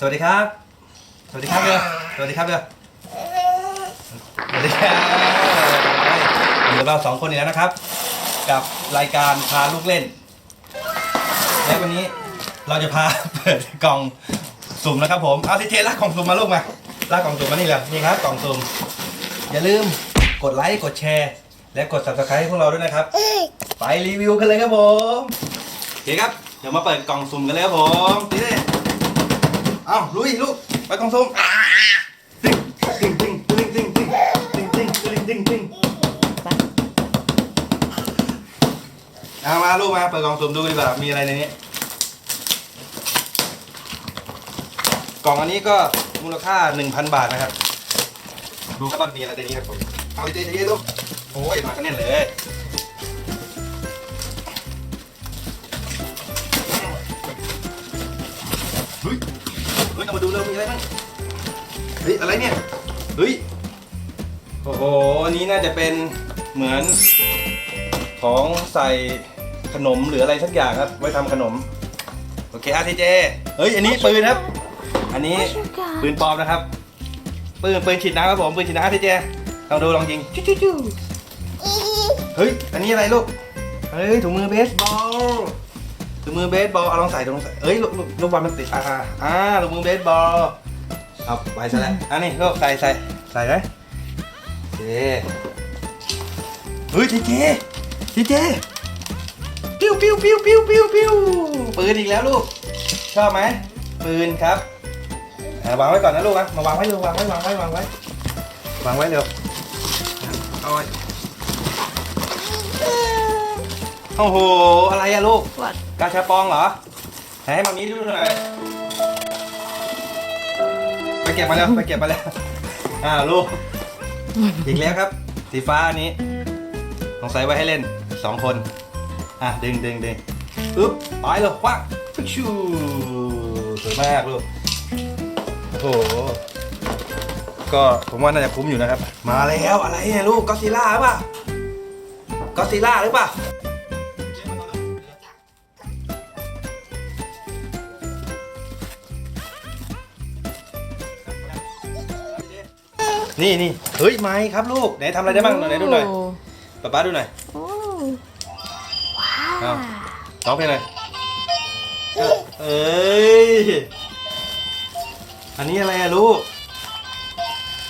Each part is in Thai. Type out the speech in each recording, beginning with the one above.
สวัสดีครับ สวัสดีครับเด้อสวัสดีครับเด้อสวัสดีครับอยู่กับเราสองคนอีกแล้วนะครับ กับรายการพาลูกเล่น และวันนี้เราจะพาเปิดกล่องสุ่มนะครับ ผมเอาทีเทลากกล่องสุ่มมาลูกมาลากกล่องสุ่มมานี่เลยนี่ครับกล่องสุ่มอย่าลืมกดไลค์กดแชร์ และกด subscribe ให้พวกเราด้วยนะครับ ไปรีวิวกันเลยครับผมโอเคครับเดี๋ยวมาเปิดกล่องสุ่มกันเลยครับผมนี้ เอาลุยลูกไปกล่องสุ่มติ๊งติ๊งติ๊งติ๊งติ๊งติ๊งติ๊งติ๊งติ๊งติ๊งติ๊งเอามาลูกมาเปิดกล่องสุ่มดูดีกว่ามีอะไรในนี้ กล่องอันนี้ก็มูลค่า 1,000 บาทนะครับ ดูครับว่ามีอะไรในนี้ครับผม เอาใจเย็นๆลูกโอ้ยมากันแน่นเลย ฮ้ยอะไรเนี่ย เฮ้ย โอ้โหอันนี้น่าจะเป็นเหมือนของใส่ขนมหรืออะไรสักอย่างครับ ไว้ทำขนม โอเคอาทีเจ เฮ้ย อันนี้ปืนครับ อันนี้ปืนปลอมนะครับ ปืนปืนฉีดน้ำครับผม ปืนฉีดน้ำอาทีเจลองดูลองยิงจู้จู้จู้เฮ้ย อันนี้อะไรลูก เฮ้ยถุงมือเบสบอล ถุงมือเบสบอลเอาลองใส่ลองใส่เอ้ยลูกลูกลูกบอลมันติดอ่าอ่าลูกมือเบสบอล เอาไปซะแล้วอันนี้ลูกใส่ใส่ใส่ไหมเจเฮ้ยทีเจทีเจปิ้วปิ้วปิ้วปิ้วปิ้วปิ้วปืนอีกแล้วลูก ชอบไหมปืนครับอ่าวางไว้ก่อนนะลูกนะมาวางไว้เร็ววางไว้วางไว้วางไว้วางไว้เร็วเอาไว้โอ้โห อะไรอะลูก What? กาชาปองเหรอไหนให้มามีดูหน่อยไป เก็บมาแล้วไปเก็บมาแล้ว อ่าลูก อีกแล้วครับ สีฟ้าอันนี้สงสัยไว้ให้เล่นสองคน อะดึงดึงดึงอึ๊บไปเลยคว้างฟิกชูสวยมากลูก โอ้โห ก็ผมว่าน่าจะคุ้มอยู่นะครับ มาแล้วอะไรเนี่ยลูกก็ซิล่าหรือเปล่าก็ซิล่าหรือเปล่า นี่นี่เฮ้ยไม้ครับลูกไหนทำอะไรได้บ้างไหนดูหน่อย Oh. ป๊าป๊าดูหน่อย Oh. เอา Wow. ร้องเพลงเลยเอ้ยอันนี้อะไรอะลูก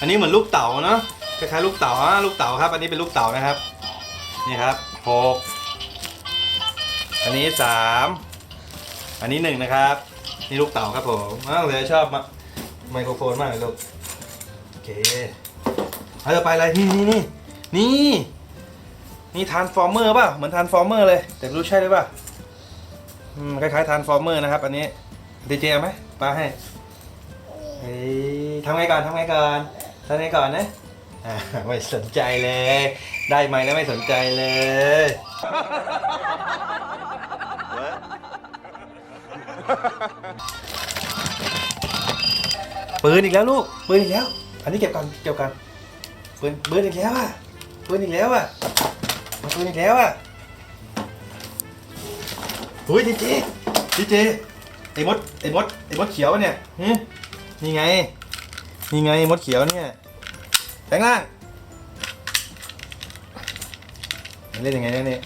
อันนี้เหมือนลูกเต๋าเนาะคล้ายๆลูกเต๋าอะลูกเต๋าครับ อันนี้เป็นลูกเต๋านะครับ นี่ครับหกอันนี้สามอันนี้หนึ่งนะครับ นี่ลูกเต๋าครับผมอ้าวเลยชอบมาไมโครโฟนมากเลยลูกโอ เคเอาต่อไปอะไรนี่นี่นี่นี่นี่ทานฟอร์เมอร์ป่ะเหมือนทานฟอร์เมอร์เลย แต่รู้ใช่หรือปล่าอืมคล้ายๆทานฟอร์เมอร์นะครับ อันนี้ดีเจไหมปาให้เฮ้ยทำไงก่อนทำไงก่อนทำไงก่อนนะไม่สนใจเลย ได้ไหมแล้วไม่สนใจเลยปืนอีกแล้วลูกปืนอีกแล้ว อันนี้เก็บก่อนเก็บก่อนปืนปืนอีกแล้วอะปืนอีกแล้วอะมาปืนอีกแล้วอะเฮ้ยดีเจดีเจไอ้มดไอ้มดไอ้มดเขียวเนี่ยหึนี่ไง นี่ไงมดเขียวเนี่ยแปลงร่างเล่นยังไงเนี่ยนี่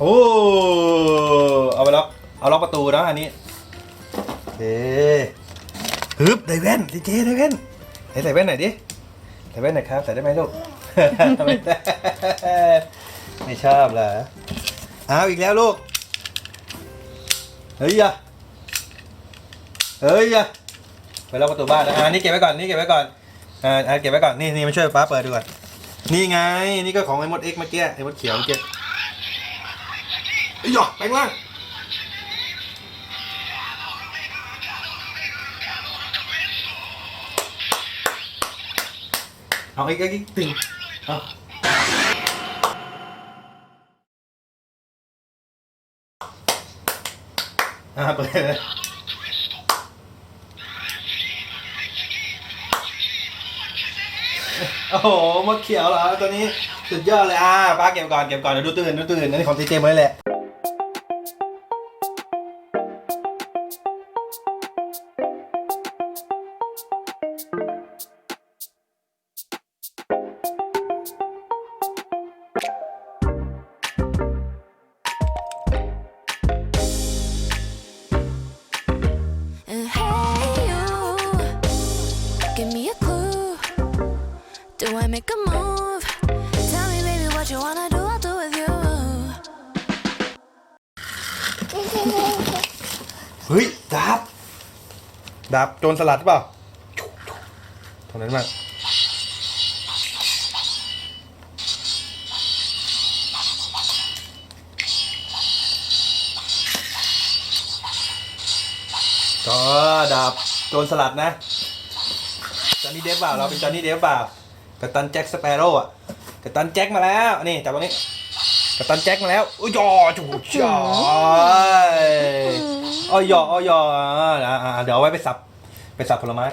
โอ้เอาไปล็อกเอาล็อกประตูนะอันนี้เด้ฮึบได้แว่นดีเจได้แว่น ใส่แว่นหน่อยดิใส่แว่นหน่อยครับใส่ได้ไหมลูก ไม่ได้ไม่ชอบเหรอเอาอีกแล้วลูก เฮ้ยอะเฮ้ยอะไปล็อกประตูบ้านนะอ่านี่เก็บไว้ก่อนนี่เก็บไว้ก่อนอ่าอ่าเก็บไว้ก่อนนี่นี่มาช่วยป้าเปิดดูก่อนนี่ไงนี่ก็ของไอ้มดเอ็กเมื่อกี้ไอ้มดเขียวเมื่อกี้ไอ้ยหยอกไปข้างล่าง เอาอีกอีกตึงเอาอ่าเปิดเลยโอ้โหมดเขียวเหรอตัวนี้ สุดยอดเลยอ่าป้าเก็บก่อนเก็บก่อนเดี๋ยวดูตื่นดูตื่นอันนี้ของเจเจมาเลยแหละ เฮ้ยดาบดาบโจรสลัดหรือเปล่าตรงนั้นมากก็ดาบโจรสลัดนะจอห์นนี่เดฟเปล่าเราเป็นจอห์นนี่เดฟเปล่ากัปตันแจ็คสเปโร่อะกัปตันแจ็คมาแล้ว นี่จับตรงนี้กัปตันแจ็คมาแล้วอุ้ยจอจูจ้า อ้อยออ้อยออ่าอ่าเดี๋ยวเอาไว้ไปสับ ไปสับผลไม้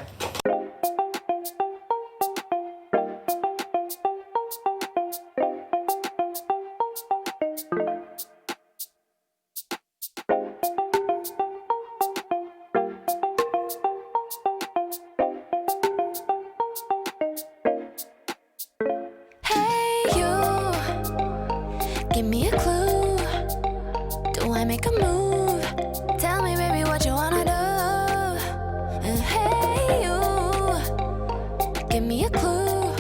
Give me a clue.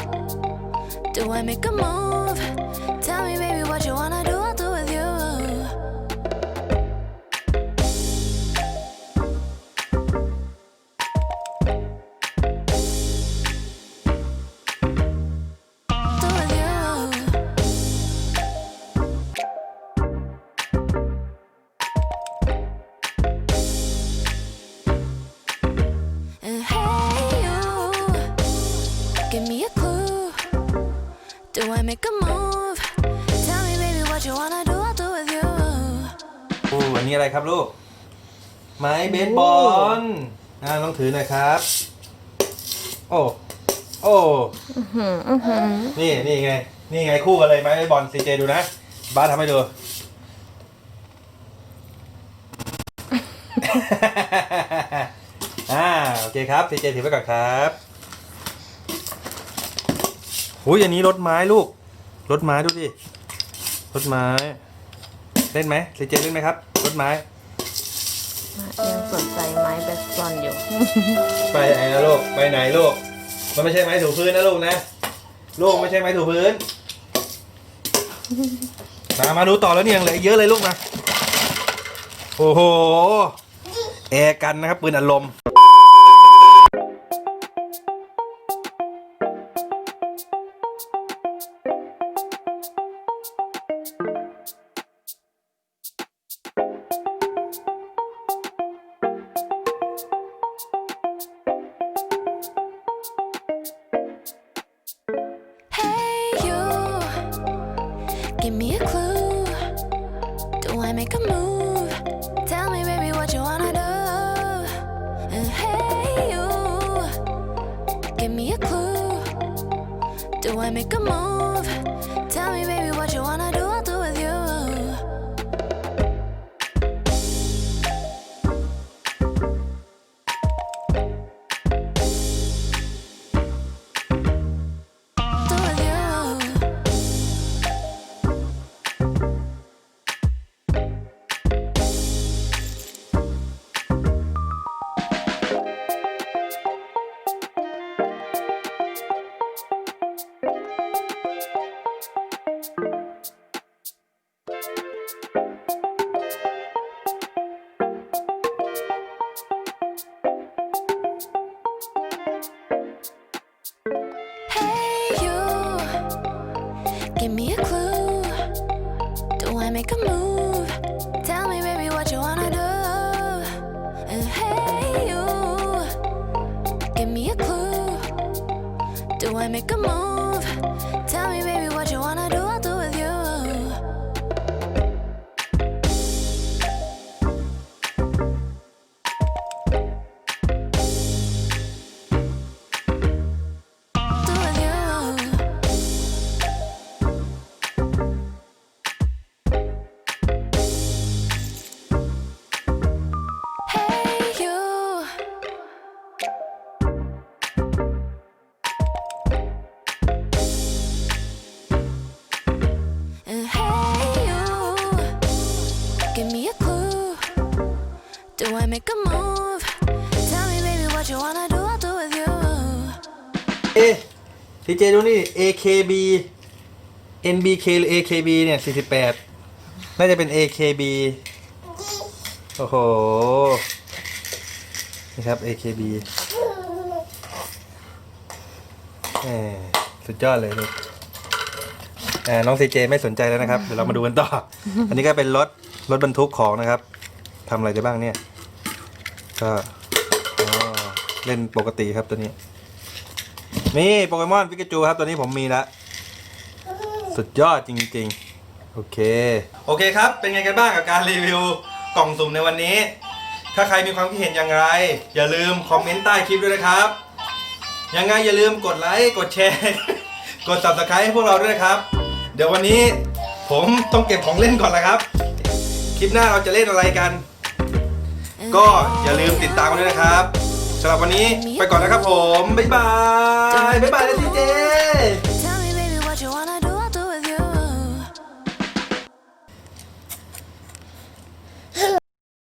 Do I make a move? Tell me, baby, what you wanna do. Make a move? Tell me, baby, what you wanna do, I'll do with you. โอ้อันนี้อะไรครับลูก ไม้เบสบอลอ่าต้องถือหน่อยครับ โอ้ โอ้นี่นี่ไง นี่ไงคู่กันเลยไม้เบสบอลซีเจดูนะ บ้าสทำให้ดู อ่า โอเคครับซีเจถือไปก่อนครับ หุยอันนี้รถไม้ลูก รถไม้ดูดิ รถไม้ เล่นไหมซีเจเล่นไหมครับ รถไม้ ยังสนใจไม้เบสบอลอยู่ ไปไหนนะลูก ไปไหนลูก มันไม่ใช่ไม้ถูพื้นนะลูกนะ ลูกไม่ใช่ไม้ถูพื้น มามาดูต่อแล้วเนี่ยยังเหลืออีกเยอะเลยลูกมาโอ้โห แอร์กันนะครับปืนอัดลม Hey, give me a clue. Do I make a move? Tell me, baby, what you wanna do. And hey, you, give me a clue. Do I make a move? Tell me, baby, what you wanna do, I'll do with you. Hey, you, give me a clue. Do I make a move? Tell me, baby, what you wanna do. Hey, you, give me a clue. Do I make a move? Tell me, baby, what Do I make a move? Tell me, baby, what you wanna do, I'll do with you. เอ๊ทีเจดูนี่ AKB NBK หรือ AKB เนี่ย 48 น่าจะเป็น AKB โอ้โห นี่ครับ AKB แหมสุดยอดเลยลูกอ่าน้องซีเจไม่สนใจแล้วนะครับ เดี๋ยวเรามาดูกันต่อ อันนี้ก็เป็นรถรถบรรทุกของนะครับทำอะไรได้บ้างเนี่ย ก็เล่นปกติครับตัวนี้ นี่โปเกมอนปิกาจูครับตัวนี้ผมมีแล้วสุดยอดจริง ๆ โอเค โอเคครับ เป็นไงกันบ้างกับการรีวิวกล่องสุ่มในวันนี้ ถ้าใครมีความคิดเห็นอย่างไร อย่าลืมคอมเมนต์ใต้คลิปด้วยนะครับ ยังไงอย่าลืมกดไลค์ กดแชร์ กด subscribe ให้พวกเราด้วยนะครับ เดี๋ยววันนี้ผมต้องเก็บของเล่นก่อนละครับ คลิปหน้าเราจะเล่นอะไรกัน ก็อย่าลืมติดตามกันด้วยนะครับสำหรับวันนี้ไปก่อนนะครับผม บ๊ายบาย บ๊ายบายนะทีเจ